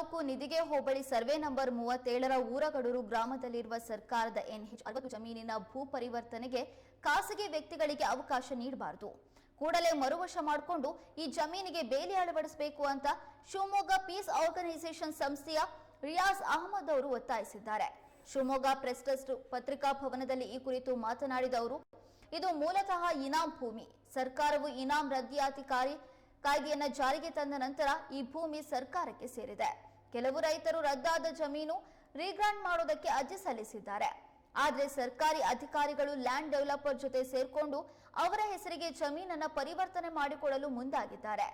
ತಾಲೂಕು ನಿಧಿಗೆ ಹೋಬಳಿ survey number ಮೂವತ್ತೇಳರ ಊರಗಡೂರು ಗ್ರಾಮದಲ್ಲಿರುವ ಸರ್ಕಾರದ ಎನ್ಎಚ್ ಅರವತ್ತು ಜಮೀನಿನ ಭೂ ಪರಿವರ್ತನೆಗೆ ಖಾಸಗಿ ವ್ಯಕ್ತಿಗಳಿಗೆ ಅವಕಾಶ ನೀಡಬಾರದು. ಕೂಡಲೇ ಮರುವಶ ಮಾಡಿಕೊಂಡು ಈ ಜಮೀನಿಗೆ ಬೇಲಿ ಅಳವಡಿಸಬೇಕು ಅಂತ ಶಿವಮೊಗ್ಗ ಪೀಸ್ ಆರ್ಗನೈಸೇಷನ್ ಸಂಸ್ಥೆಯ ರಿಯಾಜ್ ಅಹಮದ್ ಅವರು ಒತ್ತಾಯಿಸಿದ್ದಾರೆ. ಶಿವಮೊಗ್ಗ ಪ್ರೆಸ್ ಟ್ರಸ್ಟ್ ಪತ್ರಿಕಾ ಭವನದಲ್ಲಿ ಈ ಕುರಿತು ಮಾತನಾಡಿದ ಅವರು, ಇದು ಮೂಲತಃ ಇನಾಂ ಭೂಮಿ. ಸರ್ಕಾರವು ಇನಾಂ ರದ್ದಿಯಾತಿ ಕಾಯ್ದೆಯನ್ನು ಕಾಯ್ದೆಯನ್ನ ಜಾರಿಗೆ ತಂದ ನಂತರ ಈ ಭೂಮಿ ಸರ್ಕಾರಕ್ಕೆ ಸೇರಿದೆ. ಕೆಲವು ರೈತರು ರದ್ದಾದ ಜಮೀನು ರೀಗ್ರಾಂಡ್ ಮಾಡೋದಕ್ಕೆ ಅರ್ಜಿ ಸಲ್ಲಿಸಿದ್ದಾರೆ. ಆದರೆ ಸರ್ಕಾರಿ ಅಧಿಕಾರಿಗಳು ಲ್ಯಾಂಡ್ ಡೆವಲಪರ್ ಜೊತೆ ಸೇರ್ಕೊಂಡು ಅವರ ಹೆಸರಿಗೆ ಜಮೀನನ್ನ ಪರಿವರ್ತನೆ ಮಾಡಿಕೊಡಲು ಮುಂದಾಗಿದ್ದಾರೆ.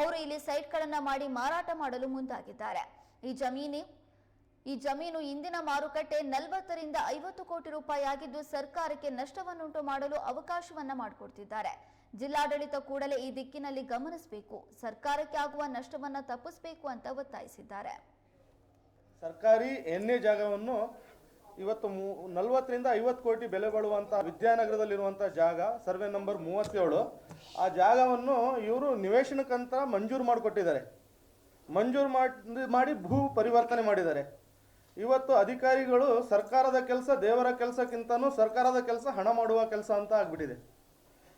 ಅವರು ಇಲ್ಲಿ ಸೈಟ್ಗಳನ್ನು ಮಾಡಿ ಮಾರಾಟ ಮಾಡಲು ಮುಂದಾಗಿದ್ದಾರೆ. ಈ ಜಮೀನು ಈ ಜಮೀನು ಇಂದಿನ ಮಾರುಕಟ್ಟೆ ನಲವತ್ತರಿಂದ ಐವತ್ತು ಕೋಟಿ ರೂಪಾಯಿ ಆಗಿದ್ದು ಸರ್ಕಾರಕ್ಕೆ ನಷ್ಟವನ್ನುಂಟು ಮಾಡಲು ಅವಕಾಶವನ್ನ ಮಾಡಿಕೊಡ್ತಿದ್ದಾರೆ. ಜಿಲ್ಲಾಡಳಿತ ಕೂಡಲೇ ಈ ದಿಕ್ಕಿನಲ್ಲಿ ಗಮನಿಸಬೇಕು. ಸರ್ಕಾರಕ್ಕೆ ಆಗುವ ನಷ್ಟವನ್ನ ತಪ್ಪಿಸಬೇಕು ಅಂತ ಒತ್ತಾಯಿಸಿದ್ದಾರೆ. ಸರ್ಕಾರಿ ಎಣ್ಣೆ ಜಾಗವನ್ನು ಇವತ್ತು ನಲವತ್ತರಿಂದ ಐವತ್ತು ಕೋಟಿ ಬೆಲೆ ಬಾಳುವಂಥ ವಿದ್ಯಾನಗರದಲ್ಲಿರುವಂಥ ಜಾಗ, ಸರ್ವೆ ನಂಬರ್ ಮೂವತ್ತೇಳು, ಆ ಜಾಗವನ್ನು ಇವರು ನಿವೇಶನಕ್ಕಂತ ಮಂಜೂರು ಮಾಡಿಕೊಟ್ಟಿದ್ದಾರೆ. ಮಂಜೂರು ಮಾಡಿ ಭೂ ಪರಿವರ್ತನೆ ಮಾಡಿದ್ದಾರೆ. ಇವತ್ತು ಅಧಿಕಾರಿಗಳು ಸರ್ಕಾರದ ಕೆಲಸ, ದೇವರ ಕೆಲಸಕ್ಕಿಂತನೂ ಸರ್ಕಾರದ ಕೆಲಸ ಹಣ ಮಾಡುವ ಕೆಲಸ ಅಂತ ಆಗ್ಬಿಟ್ಟಿದೆ.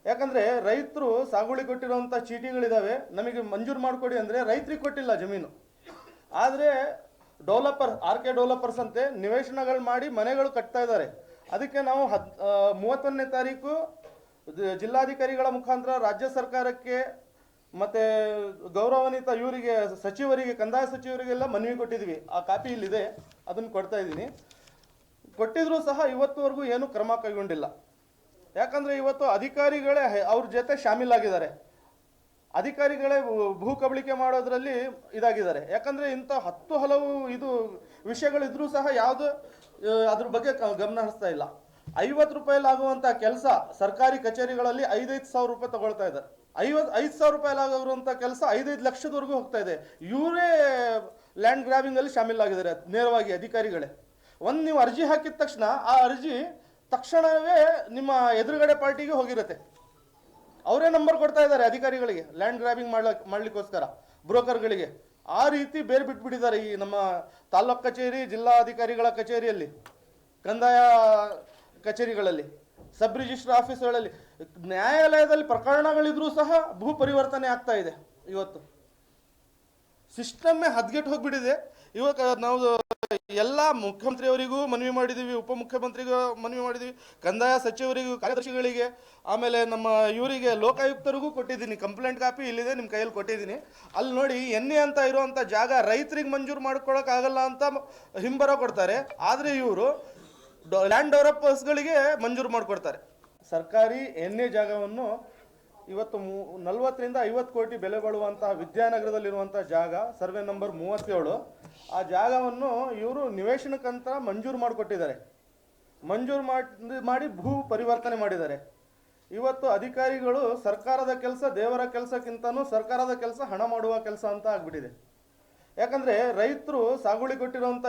ಯಾಕಂದ್ರೆ ರೈತರು ಸಾಗುವಳಿ ಕೊಟ್ಟಿರುವಂಥ ಚೀಟಿಗಳಿದ್ದಾವೆ ನಮಗೆ ಮಂಜೂರು ಮಾಡಿಕೊಡಿ ಅಂದರೆ ರೈತರಿಗೆ ಕೊಟ್ಟಿಲ್ಲ ಜಮೀನು. ಆದರೆ ಡೆವಲಪರ್, ಆರ್ ಕೆ ಡೆವಲಪರ್ಸ್ ಅಂತೆ ನಿವೇಶನಗಳು ಮಾಡಿ ಮನೆಗಳು ಕಟ್ತಾ ಇದ್ದಾರೆ. ಅದಕ್ಕೆ ನಾವು ಹದ್ ಮೂವತ್ತೊಂದನೇ ತಾರೀಕು ಜಿಲ್ಲಾಧಿಕಾರಿಗಳ ಮುಖಾಂತರ ರಾಜ್ಯ ಸರ್ಕಾರಕ್ಕೆ ಮತ್ತೆ ಗೌರವಾನ್ವಿತ ಇವರಿಗೆ, ಸಚಿವರಿಗೆ, ಕಂದಾಯ ಸಚಿವರಿಗೆಲ್ಲ ಮನವಿ ಕೊಟ್ಟಿದ್ವಿ. ಆ ಕಾಪಿ ಇಲ್ಲಿದೆ. ಅದನ್ನು ಕೊಡ್ತಾ ಇದ್ದೀನಿ. ಕೊಟ್ಟಿದ್ರೂ ಸಹ ಇವತ್ತುವರೆಗೂ ಏನು ಕ್ರಮ ಕೈಗೊಂಡಿಲ್ಲ. ಯಾಕಂದರೆ ಇವತ್ತು ಅಧಿಕಾರಿಗಳೇ ಅವ್ರ ಜೊತೆ ಶಾಮೀಲಾಗಿದ್ದಾರೆ. ಅಧಿಕಾರಿಗಳೇ ಭೂ- ಕಬಳಿಕೆ ಮಾಡೋದ್ರಲ್ಲಿ ಇದಾಗಿದ್ದಾರೆ. ಯಾಕಂದರೆ ಇಂಥ ಹತ್ತು ಹಲವು ಇದು ವಿಷಯಗಳಿದ್ರೂ ಸಹ ಯಾವುದು ಅದ್ರ ಬಗ್ಗೆ ಗಮನ ಹರಿಸ್ತಾ ಇಲ್ಲ. ಐವತ್ತು ರೂಪಾಯಿಲಾಗುವಂಥ ಕೆಲಸ ಸರ್ಕಾರಿ ಕಚೇರಿಗಳಲ್ಲಿ ಐದೈದು ಸಾವಿರ ರೂಪಾಯಿ ತಗೊಳ್ತಾ ಇದ್ದಾರೆ. ಐವತ್, ಐದು ಸಾವಿರ ರೂಪಾಯಿ ಆಗುವಂತ ಕೆಲಸ ಐದೈದು ಲಕ್ಷದವರೆಗೂ ಹೋಗ್ತಾ ಇದೆ. ಇವರೇ ಲ್ಯಾಂಡ್ ಗ್ರಾಬಿಂಗ್ ಅಲ್ಲಿ ಶಾಮೀಲಾಗಿದ್ದಾರೆ, ನೇರವಾಗಿ ಅಧಿಕಾರಿಗಳೇ. ಒಂದು ನೀವು ಅರ್ಜಿ ಹಾಕಿದ ತಕ್ಷಣ ಆ ಅರ್ಜಿ ತಕ್ಷಣವೇ ನಿಮ್ಮ ಎದುರುಗಡೆ ಪಾರ್ಟಿಗೆ ಹೋಗಿರುತ್ತೆ. ಅವರೇ ನಂಬರ್ ಕೊಡ್ತಾ ಇದ್ದಾರೆ ಅಧಿಕಾರಿಗಳಿಗೆ ಲ್ಯಾಂಡ್ ಗ್ರಾಬಿಂಗ್ ಮಾಡ್ಲಕ್ ಮಾಡ್ಲಿಕ್ಕೋಸ್ಕರ, ಬ್ರೋಕರ್ಗಳಿಗೆ. ಆ ರೀತಿ ಬೇರೆ ಬಿಟ್ಬಿಟ್ಟಿದ್ದಾರೆ ಈ ನಮ್ಮ ತಾಲ್ಲೂಕು ಕಚೇರಿ, ಜಿಲ್ಲಾ ಅಧಿಕಾರಿಗಳ ಕಚೇರಿಯಲ್ಲಿ, ಕಂದಾಯ ಕಚೇರಿಗಳಲ್ಲಿ. ಸಬ್ ರಿಜಿಸ್ಟರ್ ಆಫೀಸ್ಗಳಲ್ಲಿ ನ್ಯಾಯಾಲಯದಲ್ಲಿ ಪ್ರಕರಣಗಳಿದ್ರೂ ಸಹ ಭೂ ಪರಿವರ್ತನೆ ಆಗ್ತಾ ಇದೆ ಇವತ್ತು. ಸಿಸ್ಟಮ್ಮೇ ಹದ್ಗೆಟ್ಟು ಹೋಗ್ಬಿಟ್ಟಿದೆ. ಇವಾಗ ನಾವು ಎಲ್ಲ ಮುಖ್ಯಮಂತ್ರಿಯವರಿಗೂ ಮನವಿ ಮಾಡಿದ್ದೀವಿ ಉಪಮುಖ್ಯಮಂತ್ರಿಗೂ ಮನವಿ ಮಾಡಿದ್ದೀವಿ, ಕಂದಾಯ ಸಚಿವರಿಗೂ, ಕಾರ್ಯದರ್ಶಿಗಳಿಗೆ, ಆಮೇಲೆ ನಮ್ಮ ಇವರಿಗೆ ಲೋಕಾಯುಕ್ತರಿಗೂ ಕೊಟ್ಟಿದ್ದೀನಿ. ಕಂಪ್ಲೇಂಟ್ ಕಾಪಿ ಇಲ್ಲಿದೆ, ನಿಮ್ಮ ಕೈಯಲ್ಲಿ ಕೊಟ್ಟಿದ್ದೀನಿ. ಅಲ್ಲಿ ನೋಡಿ ಎನ್ನೆ ಅಂತ ಇರುವಂಥ ಜಾಗ ರೈತರಿಗೆ ಮಂಜೂರು ಮಾಡ್ಕೊಳಕ್ಕಾಗಲ್ಲ ಅಂತ ಹಿಂಬರ ಕೊಡ್ತಾರೆ. ಆದರೆ ಇವರು ಲ್ಯಾಂಡ್ ಡೆವಲಪರ್ಸ್ಗಳಿಗೆ ಮಂಜೂರು ಮಾಡಿಕೊಡ್ತಾರೆ. ಸರ್ಕಾರಿ ಎಣ್ಣೆ ಜಾಗವನ್ನು ಇವತ್ತು ಮೂ ನಲವತ್ತರಿಂದ ಐವತ್ತು ಕೋಟಿ ಬೆಲೆ ಬಾಳುವಂತಹ ವಿದ್ಯಾನಗರದಲ್ಲಿರುವಂಥ ಜಾಗ, ಸರ್ವೆ ನಂಬರ್ ಮೂವತ್ತೇಳು, ಆ ಜಾಗವನ್ನು ಇವರು ನಿವೇಶನಕ್ಕಂತ ಮಂಜೂರು ಮಾಡಿಕೊಟ್ಟಿದ್ದಾರೆ. ಮಂಜೂರು ಮಾಡಿ ಮಾಡಿ ಭೂ ಪರಿವರ್ತನೆ ಮಾಡಿದ್ದಾರೆ. ಇವತ್ತು ಅಧಿಕಾರಿಗಳು ಸರ್ಕಾರದ ಕೆಲಸ, ದೇವರ ಕೆಲಸಕ್ಕಿಂತನೂ ಸರ್ಕಾರದ ಕೆಲಸ ಹಣ ಮಾಡುವ ಕೆಲಸ ಅಂತ ಆಗ್ಬಿಟ್ಟಿದೆ. ಯಾಕಂದ್ರೆ ರೈತರು ಸಾಗುಳಿ ಕೊಟ್ಟಿರುವಂಥ